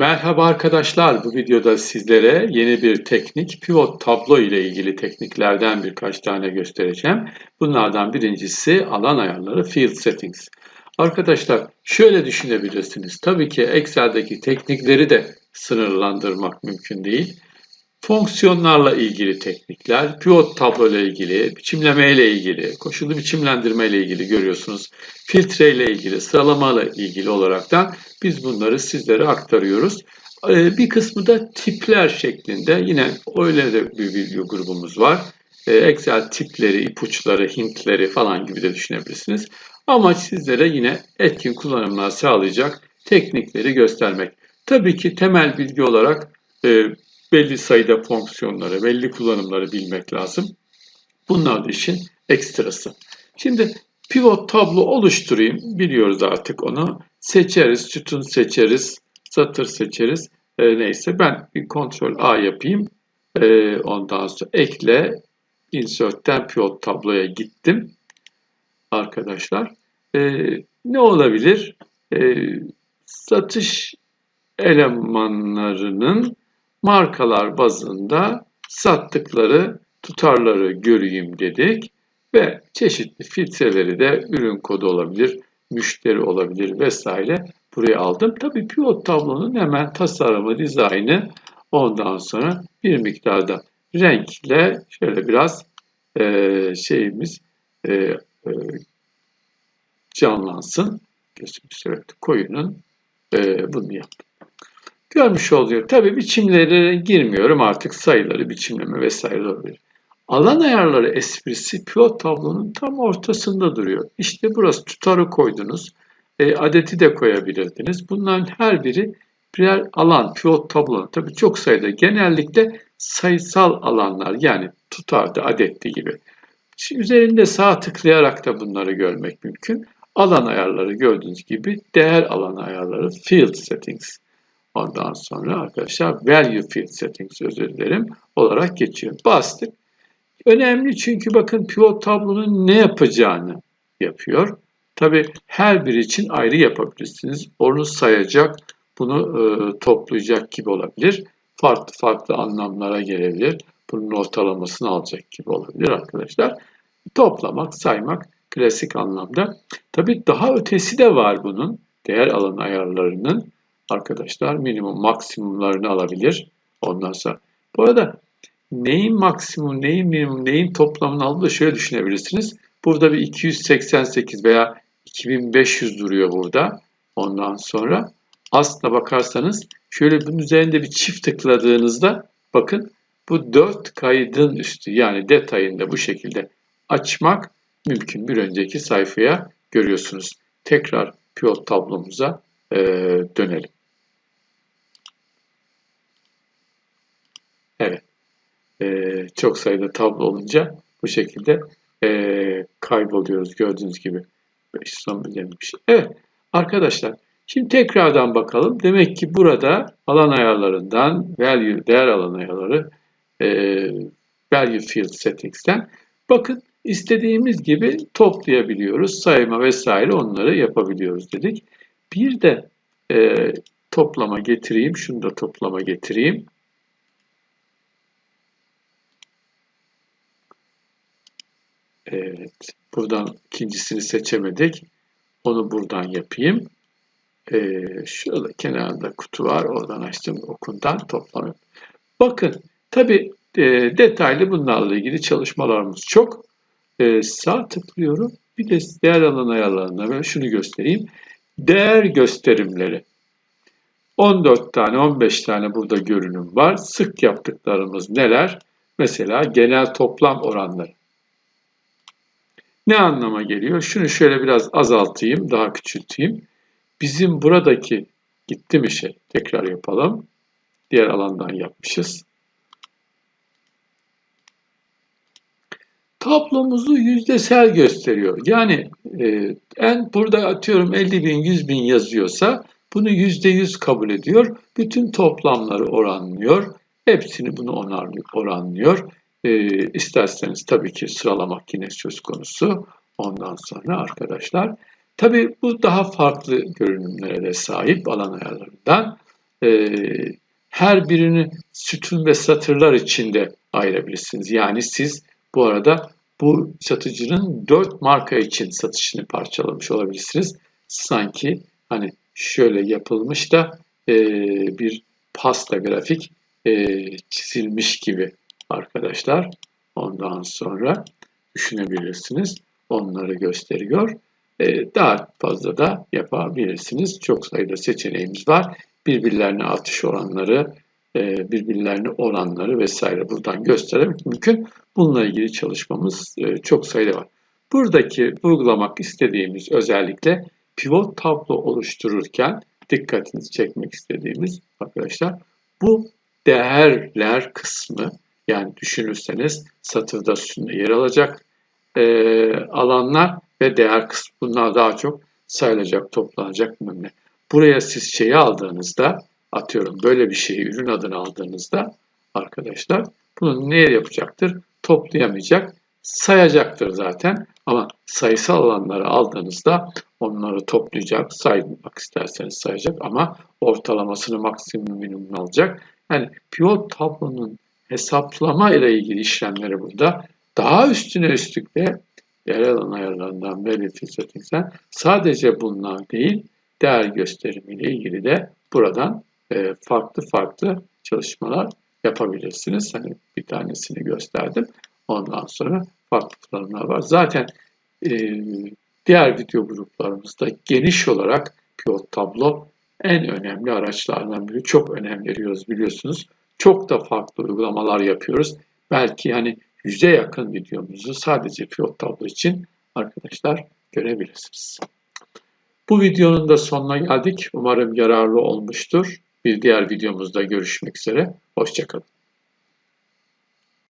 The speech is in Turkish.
Merhaba arkadaşlar. Bu videoda sizlere yeni bir teknik pivot tablo ile ilgili tekniklerden birkaç tane göstereceğim. Bunlardan birincisi alan ayarları field settings. Arkadaşlar şöyle düşünebilirsiniz. Tabii ki Excel'deki teknikleri de sınırlandırmak mümkün değil. Fonksiyonlarla ilgili teknikler, pivot tablo ile ilgili, biçimleme ile ilgili, koşullu biçimlendirme ile ilgili görüyorsunuz. Filtre ile ilgili, sıralama ile ilgili olaraktan biz bunları sizlere aktarıyoruz. Ee, bir kısmı da tipler şeklinde yine öyle de bir video grubumuz var. Ee, Excel tipleri, ipuçları, hintleri falan gibi de düşünebilirsiniz. Amaç sizlere yine etkin kullanımlar sağlayacak teknikleri göstermek. Tabii ki temel bilgi olarak e, belli sayıda fonksiyonları, belli kullanımları bilmek lazım. Bunlar da işin ekstrası. Şimdi pivot tablo oluşturayım. Biliyoruz artık onu. Seçeriz, sütun seçeriz, satır seçeriz. E, neyse ben bir kontrol A yapayım. E, ondan sonra ekle, insert'ten pivot tabloya gittim. Arkadaşlar. E, ne olabilir? E, satış elemanlarının markalar bazında sattıkları tutarları göreyim dedik ve çeşitli filtreleri de ürün kodu olabilir, müşteri olabilir vesaire buraya aldım. Tabii pivot tablonun hemen tasarımı, dizaynı ondan sonra bir miktarda renkle şöyle biraz e, şeyimiz e, e, canlansın. Gözümüz koyunun e, bunu yaptım görmüş oluyor. Tabii biçimlere girmiyorum artık sayıları biçimleme vesaire olabilir. Alan ayarları esprisi pivot tablonun tam ortasında duruyor. İşte burası tutarı koydunuz. E, adeti de koyabilirdiniz. Bunların her biri birer alan pivot tablonun. Tabii çok sayıda genellikle sayısal alanlar yani tutardı, adetti gibi. Şimdi üzerinde sağ tıklayarak da bunları görmek mümkün. Alan ayarları gördüğünüz gibi değer alan ayarları field settings. Ondan sonra arkadaşlar value field settings özür dilerim olarak geçiyor. Bastık. Önemli çünkü bakın pivot tablonun ne yapacağını yapıyor. Tabi her biri için ayrı yapabilirsiniz. Onu sayacak, bunu e, toplayacak gibi olabilir. Farklı farklı anlamlara gelebilir. Bunun ortalamasını alacak gibi olabilir arkadaşlar. Toplamak, saymak klasik anlamda. Tabi daha ötesi de var bunun. Değer alan ayarlarının arkadaşlar minimum maksimumlarını alabilir. Ondan sonra bu arada neyin maksimum, neyin minimum, neyin toplamını aldığını da şöyle düşünebilirsiniz. Burada bir 288 veya 2500 duruyor burada. Ondan sonra aslına bakarsanız şöyle bunun üzerinde bir çift tıkladığınızda bakın bu 4 kaydın üstü yani detayında bu şekilde açmak mümkün. Bir önceki sayfaya görüyorsunuz. Tekrar pivot tablomuza e, dönelim. Evet. Ee, çok sayıda tablo olunca bu şekilde e, kayboluyoruz gördüğünüz gibi. 510 bilinmiş. Evet arkadaşlar şimdi tekrardan bakalım. Demek ki burada alan ayarlarından value değer alan ayarları e, value field settings'ten bakın istediğimiz gibi toplayabiliyoruz. Sayma vesaire onları yapabiliyoruz dedik. Bir de e, toplama getireyim. Şunu da toplama getireyim. Evet. Buradan ikincisini seçemedik. Onu buradan yapayım. Ee, şurada kenarında kutu var. Oradan açtım okundan toplamı. Bakın tabi e, detaylı bunlarla ilgili çalışmalarımız çok. E, sağ tıklıyorum. Bir de değer alan ayarlarında ben şunu göstereyim. Değer gösterimleri. 14 tane 15 tane burada görünüm var. Sık yaptıklarımız neler? Mesela genel toplam oranları. Ne anlama geliyor? Şunu şöyle biraz azaltayım, daha küçülteyim. Bizim buradaki gitti mi şey? Tekrar yapalım. Diğer alandan yapmışız. Tablomuzu yüzdesel gösteriyor. Yani e, en burada atıyorum 50 bin, 100 bin yazıyorsa bunu %100 kabul ediyor. Bütün toplamları oranlıyor. Hepsini bunu oranlıyor. E, isterseniz tabii ki sıralamak yine söz konusu. Ondan sonra arkadaşlar tabii bu daha farklı görünümlere de sahip alan ayarlarından. e, her birini sütun ve satırlar içinde ayırabilirsiniz. Yani siz bu arada bu satıcının 4 marka için satışını parçalamış olabilirsiniz. Sanki hani şöyle yapılmış da e, bir pasta grafik e, çizilmiş gibi arkadaşlar. Ondan sonra düşünebilirsiniz. Onları gösteriyor. E, daha fazla da yapabilirsiniz. Çok sayıda seçeneğimiz var. Birbirlerine atış oranları, e, birbirlerine oranları vesaire buradan göstermek mümkün. Bununla ilgili çalışmamız e, çok sayıda var. Buradaki uygulamak istediğimiz özellikle pivot tablo oluştururken dikkatinizi çekmek istediğimiz arkadaşlar bu değerler kısmı yani düşünürseniz satırda üstünde yer alacak e, alanlar ve değer kısmı bunlar daha çok sayılacak, toplanacak ne. Buraya siz şeyi aldığınızda atıyorum böyle bir şeyi ürün adını aldığınızda arkadaşlar bunu neye yapacaktır? Toplayamayacak, sayacaktır zaten ama sayısal alanları aldığınızda onları toplayacak, saymak isterseniz sayacak ama ortalamasını maksimum minimum alacak. Yani pivot tablonun hesaplama ile ilgili işlemleri burada daha üstüne üstlük de değer alan ayarlarından belirti settingsen sadece bunlar değil değer gösterimi ile ilgili de buradan e, farklı farklı çalışmalar yapabilirsiniz. Hani bir tanesini gösterdim. Ondan sonra farklı kullanımlar var. Zaten e, diğer video gruplarımızda geniş olarak pivot tablo en önemli araçlardan biri. Çok önem veriyoruz biliyorsunuz. Çok da farklı uygulamalar yapıyoruz. Belki hani yüze yakın videomuzu sadece pivot tablo için arkadaşlar görebilirsiniz. Bu videonun da sonuna geldik. Umarım yararlı olmuştur. Bir diğer videomuzda görüşmek üzere. Hoşçakalın.